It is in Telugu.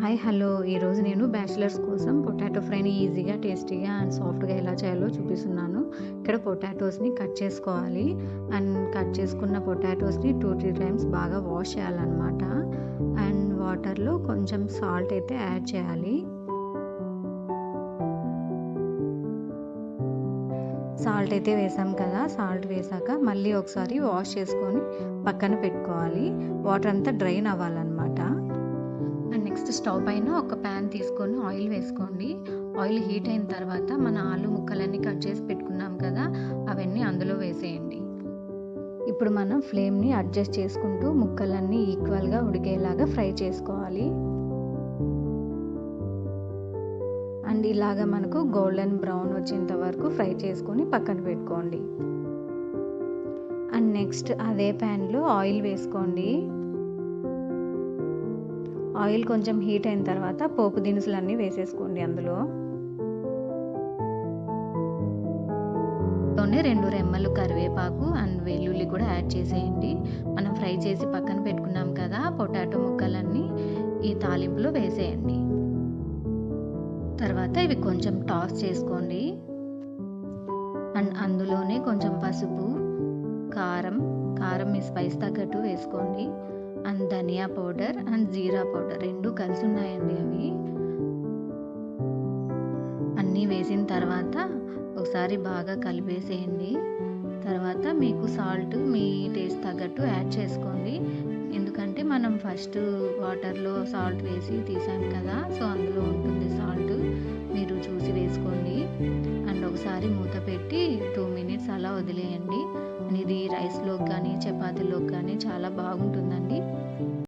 Hi hello. ఈరోజు నేను బ్యాచిలర్స్ కోసం పొటాటో ఫ్రైని ఈజీగా టేస్టీగా అండ్ సాఫ్ట్గా ఎలా చేయాలో చూపిస్తున్నాను. ఇక్కడ పొటాటోస్ని కట్ చేసుకోవాలి. అండ్ కట్ చేసుకున్న పొటాటోస్ని టూ త్రీ టైమ్స్ బాగా వాష్ చేయాలన్నమాట. అండ్ వాటర్లో కొంచెం సాల్ట్ అయితే యాడ్ చేయాలి. సాల్ట్ అయితే వేసాం కదా. సాల్ట్ వేసాక మళ్ళీ ఒకసారి వాష్ చేసుకొని పక్కన పెట్టుకోవాలి. వాటర్ అంతా డ్రైన్ అవ్వాలన్నమాట. స్టవ్ పైన ఒక ప్యాన్ తీసుకొని ఆయిల్ వేసుకోండి. ఆయిల్ హీట్ అయిన తర్వాత మన ఆలు ముక్కలన్నీ కట్ చేసి పెట్టుకున్నాం కదా అవన్నీ అందులో వేసేయండి. ఇప్పుడు మనం ఫ్లేమ్ని అడ్జస్ట్ చేసుకుంటూ ముక్కలన్నీ ఈక్వల్గా ఉడికేలాగా ఫ్రై చేసుకోవాలి. అండ్ ఇలాగ మనకు గోల్డెన్ బ్రౌన్ వచ్చేంత వరకు ఫ్రై చేసుకొని పక్కన పెట్టుకోండి. అండ్ నెక్స్ట్ అదే ప్యాన్లో ఆయిల్ వేసుకోండి. ఆయిల్ కొంచెం హీట్ అయిన తర్వాత పోపు దినుసులన్నీ వేసేసుకోండి అందులో. రెండు రెమ్మలు కరివేపాకు అండ్ వెల్లుల్లి కూడా యాడ్ చేసేయండి. మనం ఫ్రై చేసి పక్కన పెట్టుకున్నాం కదా పొటాటో ముక్కలన్నీ ఈ తాలింపులో వేసేయండి. తర్వాత ఇవి కొంచెం టాస్ చేసుకోండి. అండ్ అందులోనే కొంచెం పసుపు కారం కారం మీ స్పైస్ తగ్గట్టు వేసుకోండి. అండ్ ధనియా పౌడర్ అండ్ జీరా పౌడర్ రెండు కలిసి ఉన్నాయండి అవి. అన్నీ వేసిన తర్వాత ఒకసారి బాగా కలిపేసేయండి. తర్వాత మీకు సాల్ట్ మీ టేస్ట్ తగ్గట్టు యాడ్ చేసుకోండి. ఎందుకంటే మనం ఫస్ట్ వాటర్లో సాల్ట్ వేసి తీసాం కదా సో అందులో ఉంటుంది సాల్ట్. వదిలేయండి. ఇది రైస్లోకి కానీ చపాతీలోకి కానీ చాలా బాగుంటుందండి.